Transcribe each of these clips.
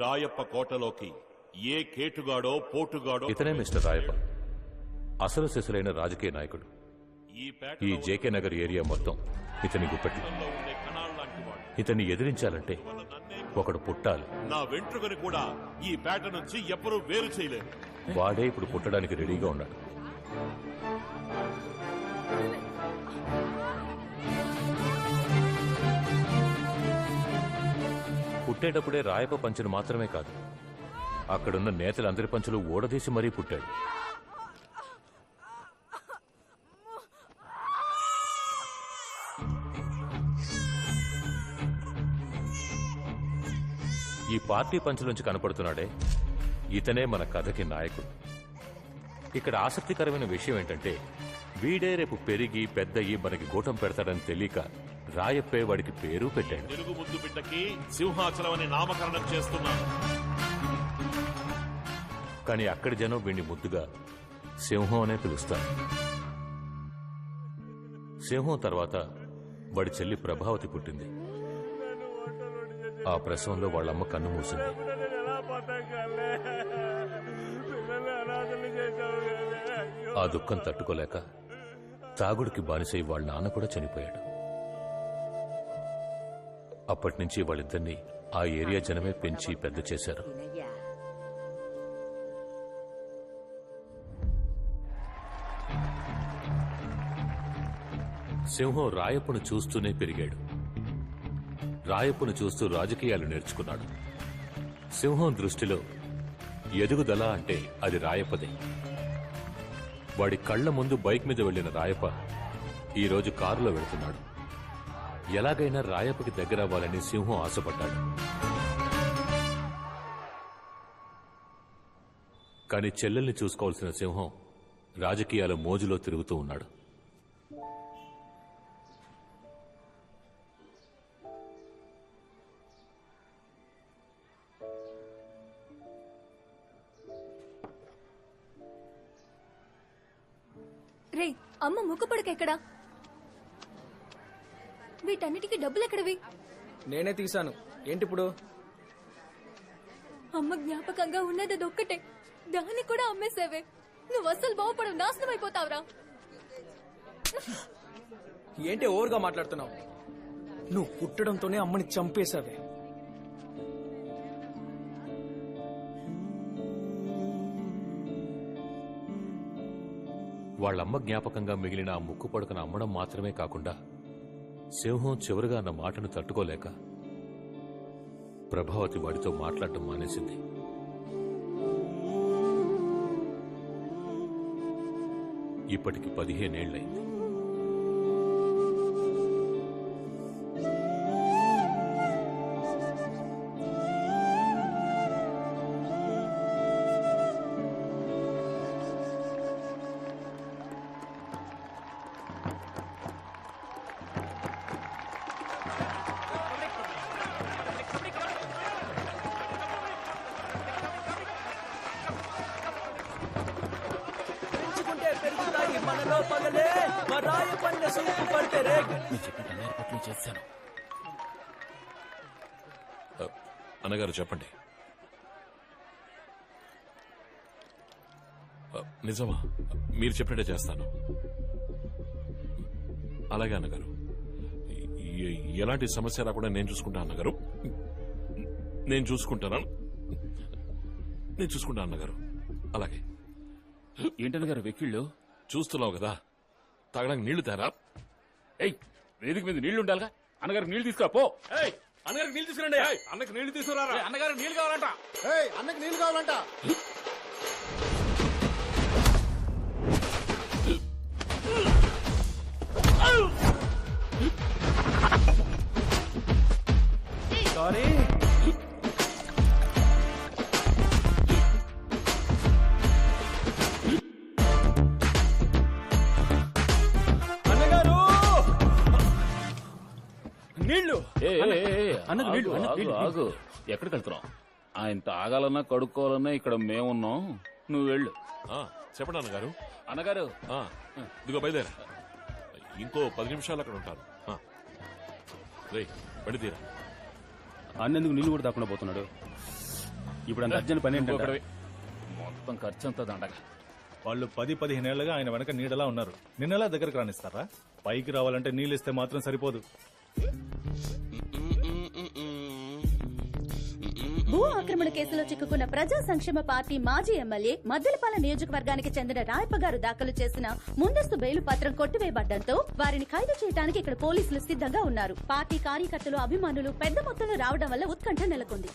రాయప్ప కోటలోకి ఏ కేటుగాడో పోటుగాడో ఇతనే మిస్టర్ రాయప్ప. అసలు సిసలైన రాజకీయ నాయకుడు. ఈ పేట ఈ జేకే నగర్ ఏరియా మొత్తం ఇతని గుప్పెట్లు ఉండే కణాల్లాంటి వాడు. ఇతన్ని ఎదిరించాలంటే ఒకడు పుట్టాలి. నా వెంట్రుకని కూడా ఈ పేట నుంచి ఎవ్వరూ వేరు చేయలేరు. వాడే ఇప్పుడు పుట్టడానికి రెడీగా ఉన్నాడు. పుట్టేటప్పుడే రాయప పంచును మాత్రమే కాదు అక్కడున్న నేతలందరి పంచులు ఊడదీసి మరీ పుట్టాడు. ఈ పార్టీ పంచులోంచి కనపడుతున్నాడే ఇతనే మన కథకి నాయకుడు. ఇక్కడ ఆసక్తికరమైన విషయం ఏంటంటే వీడే రేపు పెరిగి పెద్దయి మనకి గూటం పెడతాడని తెలియక రాయప్పే వాడికి పేరు పెట్టాడు. తెలుగు ముద్దు బిడ్డకి సింహాచలం అని నామకరణం చేస్తున్నాను. కానీ అక్కడి జనం వీడిని ముద్దుగా సింహం అనే పిలుస్తారు. సింహం తర్వాత వాడి చెల్లి ప్రభావతి పుట్టింది. ఆ ప్రసవంలో వాళ్ళమ్మ కన్ను మూసింది. ఆ దుఃఖం తట్టుకోలేక తాగుడికి బానిసై వాళ్ళ నాన్న కూడా చనిపోయాడు. అప్పటి నుంచి వాళ్ళిద్దరినీ ఆ ఏరియా జనమే పెంచి పెద్ద చేశారు. సింహం రాయప్పును చూస్తూనే పెరిగాడు. రాయప్పును చూస్తూ రాజకీయాలు నేర్చుకున్నాడు. సింహం దృష్టిలో ఎదుగుదల అంటే అది రాయప్పదే. వాడి కళ్ళ ముందు బైక్ మీద వెళ్ళిన రాయప ఈరోజు కారులో వెళుతున్నాడు. ఎలాగైనా రాయప్పకి దగ్గరవ్వాలని సింహం ఆశపడ్డాడు. కానీ చెల్లెల్ని చూసుకోవాల్సిన సింహం రాజకీయాల మోజులో తిరుగుతూ ఉన్నాడు. రే అమ్మ ముక్కుపడక ఎక్కడా? వీటన్నిటికీ డబ్బులు ఎక్కడవి నేనే తీశాను. ఏంటి ఇప్పుడు అమ్మ జ్ఞాపకంగా ఉన్నది అదొక్కటే. దాన్ని కూడా అమ్మేసేవే. నువ్వు అస్సలు బాగుపడవు నాశనం అయిపోతావురా. ఏంటి ఓవర్గా మాట్లాడుతున్నావు? నువ్వు పుట్టడంతోనే అమ్మని చంపేశావే. వాళ్ళమ్మ జ్ఞాపకంగా మిగిలిన ఆ ముక్కు పడకను అమ్మడం మాత్రమే కాకుండా సింహం చివరిగా నా మాటను తట్టుకోలేక ప్రభావతి వాడితో మాట్లాడటం మానేసింది. ఇప్పటికి పదిహేనేళ్ళైంది మనలో పగలే మరాయ పల్లె సూపు పడితే రేగు. అన్నగారు చెప్పండి. నిజమా? మీరు చెప్పినట్టే చేస్తాను. అలాగే అన్నగారు. ఎలాంటి సమస్య రాకుండా నేను చూసుకుంటా అన్నగారు. నేను చూసుకుంటాను? నేను చూసుకుంటా అన్నగారు. అలాగే. ఏంటన్న గారు వెక్కిళ్ళు? చూస్తున్నావు కదా. తాగడానికి నీళ్ళు తేరా? ఏయ్ వేదిక మీద నీళ్ళు ఉండాలిగా. అన్నగారు నీళ్ళు తీసుకురా పో. అన్నగారికి నీళ్ళు తీసుకురండి. అన్నకి నీళ్ళు తీసుకురారా? ఏయ్, అన్నగారు నీళ్ళు కావాలంట. అన్నకి నీళ్ళు కావాలంట. సారీ. అన్నకు నీళ్ళు, ఆగు, అన్నకు ఆగు, నీళ్ళు. ఆగు ఎక్కడికి వెళ్తున్నాం ఆయన తాగాలన్నా కడుక్కోవాలన్నా ఇక్కడ మేమున్నాం నువ్వు వెళ్ళు. ఆ, చెప్పండి అన్నగారు. అన్నగారు. ఆ, ఇదిగో బయలుదేరా. ఇంకో పది నిమిషాలు అక్కడ ఉంటాను. ఆ. రేయ్ బండి తీరా. అన్నెందుకు నీళ్ళు కూడా తప్పకుండా పోతున్నాడు? ఇప్పుడు అంత అర్జెంట్ పని ఏంటంటే? ఇంకొకడివి. మొత్తం ఖర్చు అంతా దండగా. వాళ్ళు పది పదిహేనేళ్ళుగా ఆయన వెనక నీడలా ఉన్నారు. నిన్నలా దగ్గరకు రానిస్తారా? పైకి రావాలంటే నీళ్ళు ఇస్తే మాత్రం సరిపోదు. భూ ఆక్రమణ కేసులో చిక్కుకున్న ప్రజా సంక్షేమ పార్టీ మాజీ ఎమ్మెల్యే మద్దెలపాల నియోజకవర్గానికి చెందిన రాయప్ప గారు దాఖలు చేసిన ముందస్తు బెయిలు పత్రం కొట్టివేయబడ్డంతో వారిని ఖైదు చేయడానికి ఇక్కడ పోలీసులు సిద్ధంగా ఉన్నారు. పార్టీ కార్యకర్తలు అభిమానులు పెద్ద మొత్తంలో రావడం వల్ల ఉత్కంఠ నెలకొంది.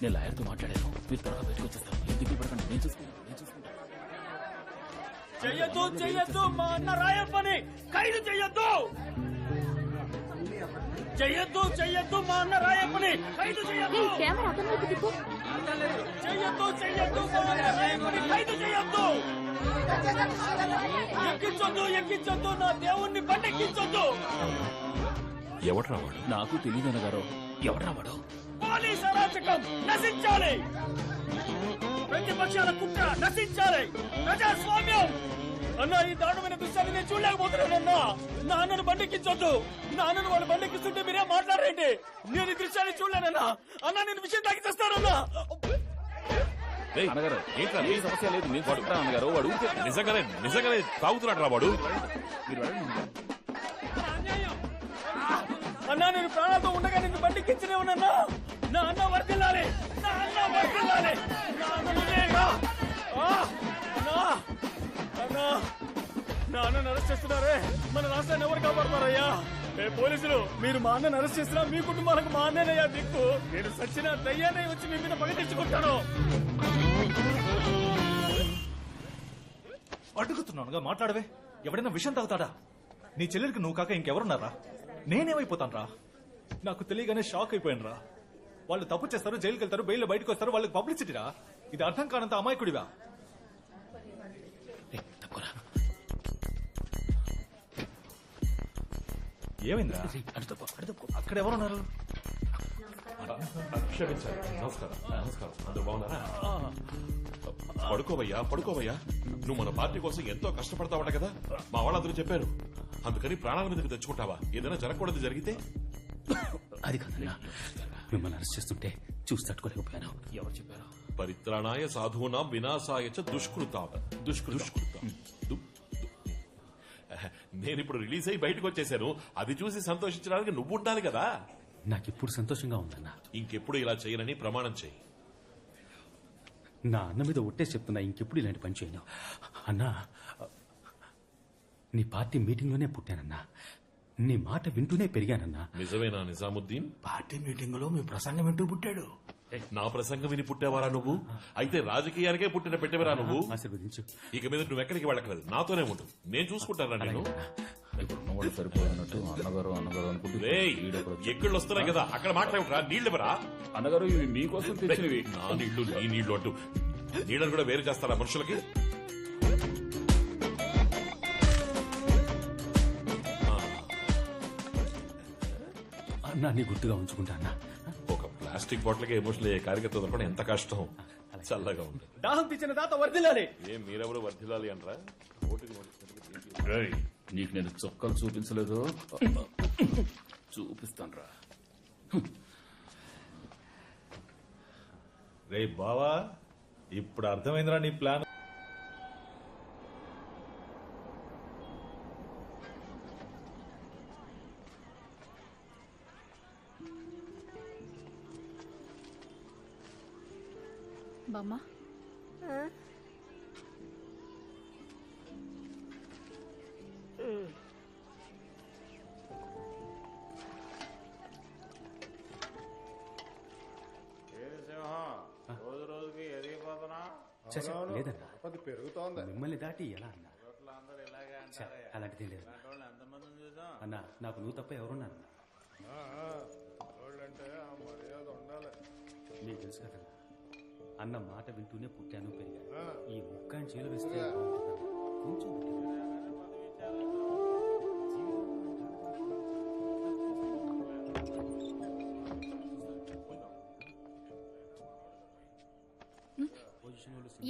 చెయ్యొద్దు చెయ్యొద్దు మా అన్న రాయప్పని ఖైదు చెయ్యొద్దు! చెయ్యొద్దు చెయ్యొద్దు మా అన్న రాయప్పని. ఖైదు చెయ్యొద్దు. కెమెరా అతని వైపు తిప్పు. చెయ్యొద్దు చెయ్యొద్దు మా అన్న రాయప్పని. ఖైదు చెయ్యొద్దు. ఎక్కించొద్దు ఎక్కించొద్దు నా దేవుణ్ణి బండెక్కించొద్దు. ఎవట్రా వాడు నాకు తెలియదు అన్నగారు. ఎవడ్రా వాడు పోలీస్ అరాచకం నశించాలి. ప్రతిపక్షాల కుట్ర నశించాలి. ప్రజాస్వామ్యం. అన్న ఈ దారుణమైన దృశ్యాన్ని నేను చూడలేకపోతున్నానన్నా. నా అన్నను బండెక్కించొద్దు. నా అన్నను వాళ్ళు బండెక్కిస్తుంటే మీరే మాట్లాడరేంటి నేను ఈ దృశ్యాన్ని చూడలేనన్నా అన్న నేను విషయం తాకి చేస్తానన్నా అన్నగారు ఏంట్రా ఏ సమస్య లేదు నేను చూసుకుంటా అన్నగారు వాడు నిజంగానే నిజంగానే తాగుతున్నాడు రా వాడు. అన్నా నేను ప్రాణాలతో ఉండగా నిన్ను బండికించనే ఉన్నానా నా అన్న వర్దిల్లాలి నా అన్న వర్దిల్లాలి నా అన్న నువ్వేగా? ఆ! అన్నా! అన్నా! నా అన్నను అరెస్ట్ చేస్తున్నారే మన రాష్ట్రాన్ని ఎవరు కాపాడతారయ్యా పోలీసులు? మీరు మా అన్నను అరెస్ట్ చేసినా మీ కుటుంబాలకు మా అన్నయ్యా దిక్కు. నేను సచ్చిన దయ్యాన్ని వచ్చి మీ మీద పగ తెచ్చుకుంటాను. అడుగుతున్నానుగా మాట్లాడవే. ఎవడైనా విషయం తాగుతాడా? నీ చెల్లెలికి నువ్వు కాక ఇంకెవరున్నారా? నేనేమైపోతాను రా నాకు తెలియగానే షాక్ అయిపోయాను రా వాళ్ళు తప్పు చేస్తారు జైలుకి వెళ్తారు బెయిల్ బయటకు వస్తారు వాళ్ళకి పబ్లిసిటీ రా. ఇది అర్థం కానంత అమాయకుడివా? ఏమైందిరా. అక్కడ ఎవరున్నారు క్షమించాలి నమస్కారం. నమస్కారం. అందరూ బాగున్నారా? పడుకోవయ్యా పడుకోవయ్యా. నువ్వు మన పార్టీ కోసం ఎంతో కష్టపడతావట కదా. మా వాళ్ళందరూ చెప్పారు. అందుకని ప్రాణాల మీదకి తెచ్చుకుంటావా? ఏదైనా జరగకూడదు జరిగితే? అది కాదన్నా. మిమ్మల్ని అరెస్ట్ చేస్తుంటే చూసి తట్టుకోలేకపోయాను. ఎవరు చెప్పారు? పరిత్రాణాయ సాధూనాం వినాశాయ చ దుష్కృతాం. దుష్కృతాం. దు- దు- నేను ఇప్పుడు రిలీజ్ అయ్యి బయటకు వచ్చేసాను అది చూసి సంతోషించడానికి నువ్వు ఉండాలి కదా. నాకు ఇప్పుడు సంతోషంగా ఉందన్నా. ఇంకెప్పుడు ఇలా చేయనని ప్రమాణం చేయి. నా అన్న మీద ఒట్టేసి చెప్తున్నా ఇంకెప్పుడు ఇలాంటి పని చేయను. అన్నా నీ పార్టీ మీటింగ్లోనే పుట్టానన్నా. నీ మాట వింటూనే పెరిగానన్నా. నిజమేనా నిజాముద్దీన్? పార్టీ మీటింగ్లో మీ ప్రసంగం వింటూ పుట్టాడు. నా ప్రసంగం విని పుట్టేవారా నువ్వు? అయితే రాజకీయానికే పుట్టిన పెట్టేవరా నువ్వు? ఆశీర్వదించు. ఇక మీద నువ్వు ఎక్కడికి వెళ్ళక్కర్లేదు. నాతోనే ఉండు. నేను చూసుకుంటానా నేను. ఇప్పుడు ఉన్నవాడు సరిపోయినట్టు అన్నగారు అన్నగారు అనుకుంటూ ఎక్కళ్ళు వస్తున్నాయి కదా? అక్కడ మాట్లాడరా. నీళ్ళెవరా? అన్నగారు ఇవి మీకోసం తెచ్చినవి. నా నీళ్ళు నీ నీళ్ళు అంటూ. నీళ్ళని కూడా వేరు చేస్తారా మనుషులకి? అన్నా నీ గుర్తుగా ఉంచుకుంటా అన్నా. ఒక ప్లాస్టిక్ బాటిల్కి ఎమోషనల్ అయ్యే కార్యకర్త దొరకడం ఎంత కష్టం? చల్లగా ఉంది దాహం తెచ్చిన దాత వర్దిల్లాలి ఏం మీరెవరు వర్ధిల్లాలి అంటారా? ఓటుకి ఓటుకి రేయ్, నీకు నేను చొక్కాలు చూపించలేదు. చూపిస్తాను రా రే బావా ఇప్పుడు అర్థమైందిరా నీ ప్లాన్. లేదన్నా. మిమ్మల్ని దాటి ఎలా అన్నా? అలాంటిది లేదు. అన్నా నాకు నువ్వు తప్ప ఎవరున్నారు? నీకు తెలుసు కదన్నా అన్న మాట వింటూనే పుట్టాను పెరిగాను. ఈ ముక్కాని చేలు వేస్తే. కొంచెం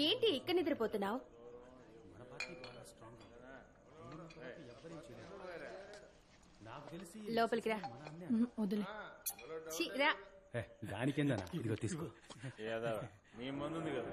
ఏంటి ఇక్కడ నిద్రపోతున్నావు? లోపలికి రా. వదిలే. ఇదిగో తీసుకో. ఏదా నీ మంది ఉంది కదా.